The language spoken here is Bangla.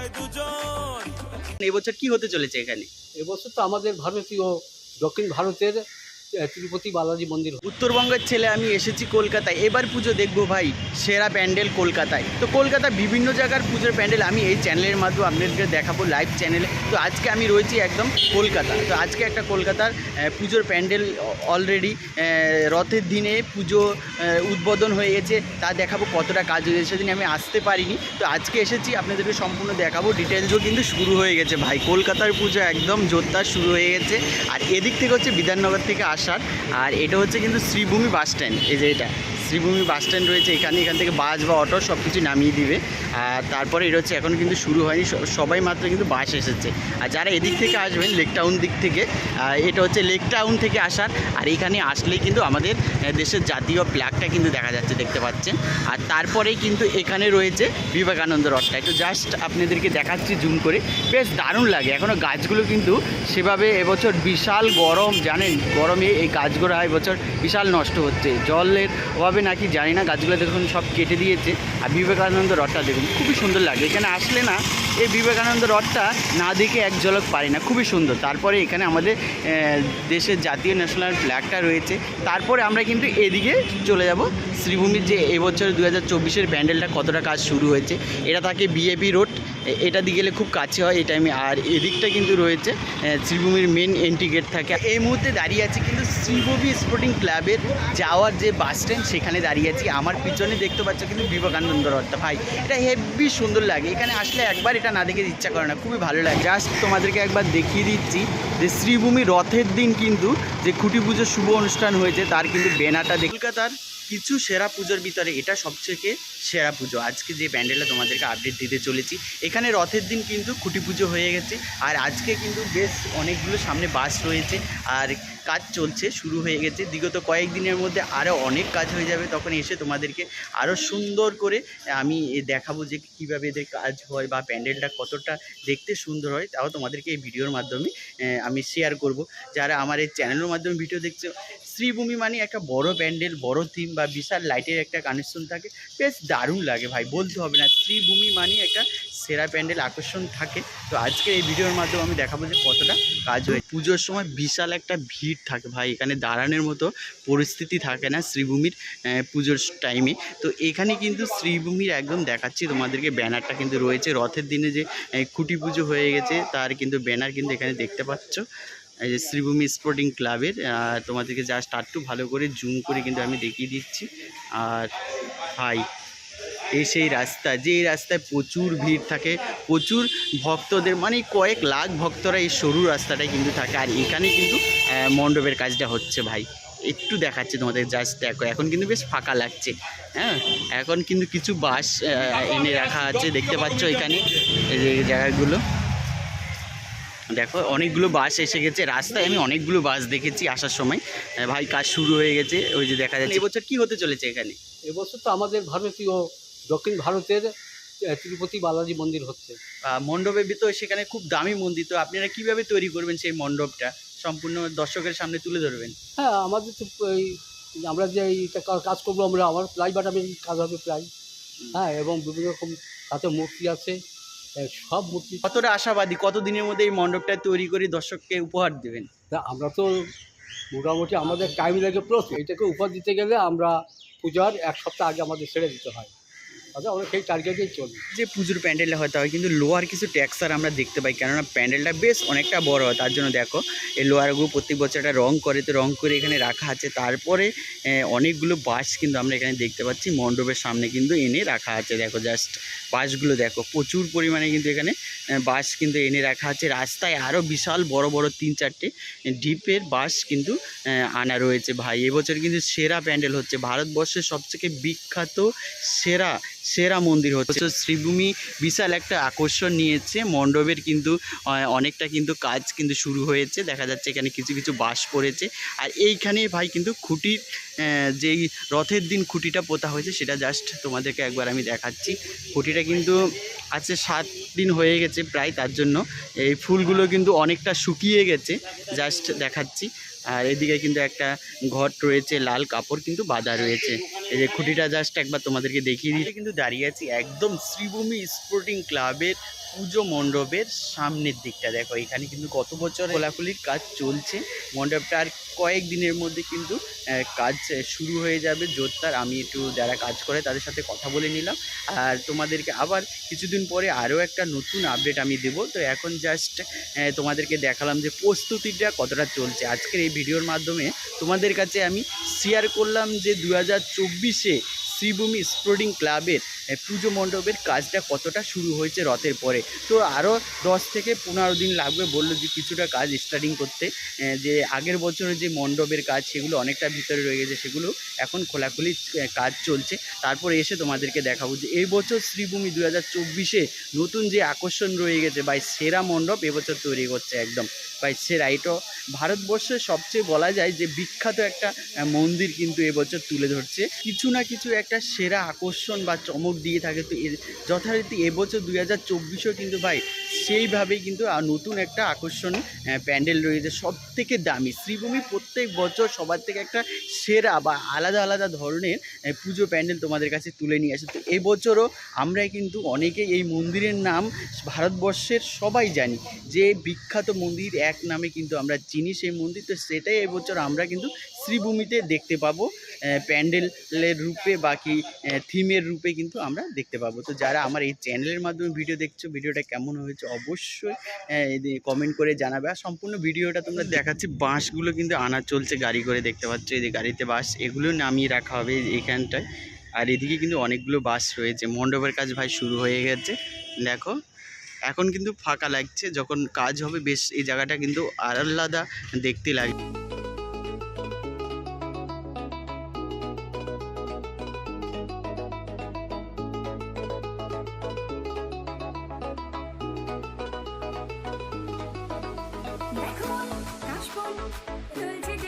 হয় দুজন। এবছর কি হতে চলেছে এখানে? এবছর তো আমাদের ভারতীয় দক্ষিণ ভারতের তিরুপতি বালাজি মন্দির। উত্তরবঙ্গের ছেলে আমি এসেছি কলকাতায়। এবার পুজো দেখব ভাই, সেরা প্যান্ডেল কলকাতায়। তো কলকাতা বিভিন্ন জায়গার পুজোর প্যান্ডেল আমি এই চ্যানেলের মাধ্যমে আপনাদেরকে দেখাবো লাইভ চ্যানেলে তো আজকে আমি রয়েছি একদম কলকাতা। তো আজকে একটা কলকাতার পুজোর প্যান্ডেল অলরেডি রথের দিনে পুজো উদ্বোধন হয়ে গেছে। তা দেখাবো কতটা কাজ হয়েছে। সেদিন আমি আসতে পারিনি। তো আজকে এসেছি, আপনাদেরকে সম্পূর্ণ দেখাবো। ডিটেলসও কিন্তু শুরু হয়ে গেছে ভাই। কলকাতার পুজো একদম জোরদার শুরু হয়ে গেছে। আর এদিক থেকে হচ্ছে বিধাননগর থেকে আসার। আর এটা হচ্ছে কিন্তু শ্রীভূমি বাস স্ট্যান্ড এই যে এটা। শ্রীভূমি বাস স্ট্যান্ড রয়েছে, এখানে এখান থেকে বাস বা অটো সব কিছু নামিয়ে দিবে। আর তারপরে এটা হচ্ছে এখন কিন্তু শুরু হয়নি সবাই মাত্র কিন্তু বাস এসেছে। আর যারা এদিক থেকে আসবেন লেক টাউন দিক থেকে এটা হচ্ছে লেক টাউন থেকে আসার। আর এখানে আসলেই কিন্তু আমাদের দেশের জাতীয় ফ্ল্যাগটা কিন্তু দেখা যাচ্ছে, দেখতে পাচ্ছেন। আর তারপরেই কিন্তু এখানে রয়েছে বিবেকানন্দ রথটা। একটু জাস্ট আপনাদেরকে দেখাচ্ছি জুম করে। বেশ দারুণ লাগে। এখনও গাছগুলো কিন্তু সেভাবে এবছর বিশাল গরম, জানেন? গরমে এই গাছগুলো এবছর বিশাল নষ্ট হচ্ছে। জলের অভাবে নাকি জানি না, গাছগুলো দেখুন সব কেটে দিয়েছে। আর বিবেকানন্দ রথটা দেখুন, খুবই সুন্দর লাগে এখানে আসলে না, এই বিবেকানন্দ রথটা না দেখে এক ঝলক পারি না, খুবই সুন্দর। তারপরে এখানে আমাদের দেশের জাতীয় ন্যাশনাল ফ্ল্যাগটা রয়েছে। তারপরে আমরা কিন্তু এদিকে চলে যাব। শ্রীভূমির যে এবছর দু হাজার চব্বিশের প্যান্ডেলটা কতটা কাজ শুরু হয়েছে, এটা থাকে বিএপি রোড এটা দিয়ে গেলে খুব কাছে হয়, এই টাইমে আর এদিকটা কিন্তু রয়েছে শ্রীভূমির মেন এন্ট্রি গেট থাকে। এই মুহূর্তে দাঁড়িয়ে আছি কিন্তু শ্রীভূমি স্পোর্টিং ক্লাবের যাওয়ার যে বাস স্ট্যান্ড সেখানে দাঁড়িয়ে আছি। আমার পিছনে দেখতে পাচ্ছ কিন্তু বিবেকানন্দ রথটা ভাই, এটা হেভি সুন্দর লাগে। এখানে আসলে একবার এটা না দেখে ইচ্ছা করে না, খুবই ভালো লাগে। জাস্ট তোমাদেরকে একবার দেখিয়ে দিচ্ছি যে শ্রীভূমি রথের দিন কিন্তু যে খুঁটি পুজোর শুভ অনুষ্ঠান হয়েছে, তার কিন্তু বেনাটা দেখ- কলকাতার কিছু সেরা পুজোর ভিতরে এটা সবথেকে সেরা পুজো। আজকে যে প্যান্ডেলটা তোমাদেরকে আপডেট দিতে চলেছি, এখানে রথের দিন কিন্তু খুঁটি পুজো হয়ে গেছে, আর আজকে কিন্তু বেশ অনেকগুলো সামনে বাস রয়েছে, আর কাজ চলছে, শুরু হয়ে গেছে। বিগত কয়েকদিনের মধ্যে আরও অনেক কাজ হয়ে যাবে, তখন এসে তোমাদেরকে আরও সুন্দর করে আমি দেখাবো যে কীভাবে এদের কাজ হয় বা প্যান্ডেলটা কতটা দেখতে সুন্দর হয়, তাও তোমাদেরকে এই ভিডিওর মাধ্যমে আমি শেয়ার করব। যারা আমার এই চ্যানেলের মাধ্যমে ভিডিও দেখছে শ্রীভূমি মানে একটা বড় প্যান্ডেল, বড় থিম বা বিশাল লাইটের একটা কানেকশন থাকে। বেশ দারুণ লাগে ভাই, বলতে হবে না। শ্রীভূমি মানে একটা সেরা প্যান্ডেল আকর্ষণ থাকে। তো আজকে এই ভিডিওর মাধ্যমে আমি দেখাবো যে কতটা কাজ হয় পুজোর সময় বিশাল একটা ভিড় থাকে ভাই, এখানে দাঁড়ানোর মতো পরিস্থিতি থাকে না শ্রীভূমির পুজোর টাইমে তো এখানে কিন্তু শ্রীভূমির একদম দেখাচ্ছি তোমাদেরকে, ব্যানারটা কিন্তু রয়েছে। রথের দিনে যে খুঁটি পুজো হয়ে গেছে, তার কিন্তু ব্যানার কিন্তু এখানে দেখতে পাচ্ছ। এই যে শ্রীভূমি স্পোর্টিং ক্লাবের তোমাদেরকে জাস্ট আরটু ভালো করে জুম করে কিন্তু আমি দেখিয়ে দিচ্ছি। আর ভাই এই সেই রাস্তা যে এই রাস্তায় প্রচুর ভিড় থাকে প্রচুর ভক্তদের মানে কয়েক লাখ ভক্তরা এই সরু রাস্তাটায় কিন্তু থাকে। আর এখানে কিন্তু মণ্ডপের কাজটা হচ্ছে ভাই। একটু দেখাচ্ছে তোমাদের জাস্ট দেখো এখন কিন্তু বেশ ফাঁকা লাগছে। হ্যাঁ এখন কিন্তু কিছু বাস এনে রাখা আছে দেখতে পাচ্ছ এখানে এই জায়গাগুলো। দেখো অনেকগুলো বাস এসে গেছে। রাস্তায় আমি অনেকগুলো বাস দেখেছি আসার সময়। ভাই কাজ শুরু হয়ে গেছে। ওই যে দেখা যাচ্ছে। এবছর কি হতে চলেছে এখানে? এবছর তো আমাদের ভারতীয় দক্ষিণ ভারতের তিরুপতি বালাজি মন্দির হচ্ছে। মণ্ডপের ভিতর সেখানে খুব দামি মন্দির। তো আপনারা কীভাবে তৈরি করবেন সেই মণ্ডপটা? সম্পূর্ণ দর্শকের সামনে তুলে ধরবেন। হ্যাঁ আমাদের তো এই আমরা যে এইটা কাজ করব আমরা আমার প্লাই বাটামের কাজ হবে প্লাই হ্যাঁ এবং বিভিন্ন রকম তাতে মূর্তি আছে। সব মূর্তি কতটা আশাবাদী? কতদিনের মধ্যে এই মণ্ডপটা তৈরি করে দর্শককে উপহার দেবেন? তা আমরা তো মোটামুটি আমাদের টাইম লাগে প্লাস এটাকে উপহার দিতে গেলে আমরা পূজার এক সপ্তাহ আগে আমাদের ছেড়ে দিতে হয়। আচ্ছা আমরা সেই টার্গেটেই চলি যে পুজোর প্যান্ডেলটা হয়তো হয়, কিন্তু লোহার কিছু ট্যাক্সার আমরা দেখতে পাই, কেননা প্যান্ডেলটা বেশ অনেকটা বড় হয়, তার জন্য দেখো, এই লোহারগুলো প্রত্যেক বছর একটা রং করে, তো রং করে এখানে রাখা আছে। তারপরে অনেকগুলো বাস কিন্তু আমরা এখানে দেখতে পাচ্ছি, মণ্ডপের সামনে কিন্তু এনে রাখা আছে। দেখো জাস্ট বাসগুলো দেখো, প্রচুর পরিমাণে কিন্তু এখানে বাস কিন্তু এনে রাখা আছে। রাস্তায় আরও বিশাল বড় বড় তিন চারটে ডিপের বাস কিন্তু আনা রয়েছে। ভাই, এবছর কিন্তু সেরা প্যান্ডেল হচ্ছে, ভারতবর্ষের সবথেকে বিখ্যাত সেরা সেরা মন্দির হচ্ছে। শ্রীভূমি বিশাল একটা আকর্ষণ নিয়েছে। মণ্ডপের কিন্তু অনেকটা কিন্তু কাজ কিন্তু শুরু হয়েছে। দেখা যাচ্ছে এখানে কিছু কিছু বাস পড়েছে। আর এইখানে ভাই কিন্তু খুঁটির যেই রথের দিন খুঁটিটা পোতা হয়েছে, সেটা জাস্ট তোমাদেরকে একবার আমি দেখাচ্ছি। খুঁটিটা কিন্তু আজকে সাত দিন হয়ে গেছে প্রায়, তার জন্য এই ফুলগুলো কিন্তু অনেকটা শুকিয়ে গেছে। জাস্ট দেখাচ্ছি। আর এদিকে কিন্তু একটা ঘট রয়েছে, লাল কাপড় কিন্তু বাঁধা রয়েছে। এই যে খুঁটিটা জাস্ট একবার তোমাদেরকে দেখিয়ে দিই। কিন্তু দাঁড়িয়ে আছি একদম শ্রীভূমি স্পোর্টিং ক্লাবের পুজো মণ্ডপের সামনের দিকটা। দেখো, এখানে কিন্তু গত বছর খোলাখুলির কাজ চলছে। মণ্ডপটা আর কয়েক দিনের মধ্যে কিন্তু কাজ শুরু হয়ে যাবে। জোরদার, আমি একটু যারা কাজ করে তাদের সাথে কথা বলে নিলাম। আর তোমাদেরকে আবার কিছুদিন পরে আরও একটা নতুন আপডেট আমি দেবো। তো এখন জাস্ট তোমাদেরকে দেখালাম যে প্রস্তুতিটা কতটা চলছে। আজকের এই ভিডিওর মাধ্যমে তোমাদের কাছে আমি শেয়ার করলাম যে দু হাজার চব্বিশে শ্রীভূমি স্পোর্টিং ক্লাবের পুজো মণ্ডপের কাজটা কতটা শুরু হয়েছে রথের পরে? তো আরও দশ থেকে পনেরো দিন লাগবে বলল যে কিছুটা কাজ স্টার্টিং করতে যে আগের বছরের যে মণ্ডপের কাজ সেগুলো অনেকটা ভিতরে রয়ে গেছে, সেগুলো এখন খোলাখুলি কাজ চলছে। তারপরে এসে তোমাদেরকে দেখাবো যে এই বছর শ্রীভূমি দু হাজার চব্বিশে নতুন যে আকর্ষণ রয়ে গেছে বা সেরা মণ্ডপ এবছর তৈরি করছে একদম। ভাই সেরা এটা ভারতবর্ষের সবচেয়ে বলা যায় যে বিখ্যাত একটা মন্দির কিন্তু এবছর তুলে ধরছে। কিছু না কিছু একটা সেরা আকর্ষণ বা চমক দিয়ে থাকে। তো যথারীতি এবছর দুই হাজার চব্বিশেও কিন্তু ভাই সেইভাবেই কিন্তু নতুন একটা আকর্ষণ প্যান্ডেল রয়েছে সব থেকে দামি। শ্রীভূমি প্রত্যেক বছর সবার থেকে একটা সেরা বা আলাদা আলাদা ধরনের পুজো প্যান্ডেল তোমাদের কাছে তুলে নিয়ে আসে। তো এবছরও আমরা কিন্তু অনেকে এই মন্দিরের নাম ভারতবর্ষের সবাই জানি। যে বিখ্যাত মন্দির এক নামে কিন্তু আমরা চিনি সেই মন্দির। তো সেটাই এবছর আমরা কিন্তু শ্রীভূমিতে দেখতে পাবো। প্যান্ডেলের রূপে, বাকি থিমের রূপে কিন্তু আমরা দেখতে পাবো। তো যারা আমার এই চ্যানেলের মাধ্যমে ভিডিও দেখছ, ভিডিওটা কেমন হয়েছে অবশ্যই কমেন্ট করে জানাবে। আর সম্পূর্ণ ভিডিওটা তোমরা দেখাচ্ছি, বাঁশগুলো কিন্তু আনা চলছে গাড়ি করে, দেখতে পাচ্ছ, এই যে গাড়িতে বাস এগুলো নামিয়ে রাখা হবে এইখানটায়। আর এদিকে কিন্তু অনেকগুলো বাস রয়েছে। মণ্ডপের কাজ ভাই শুরু হয়ে গেছে, দেখো। এখন কিন্তু ফাঁকা লাগছে, যখন কাজ হবে, বেশ এই জায়গাটা কিন্তু আর আলাদা দেখতে লাগবে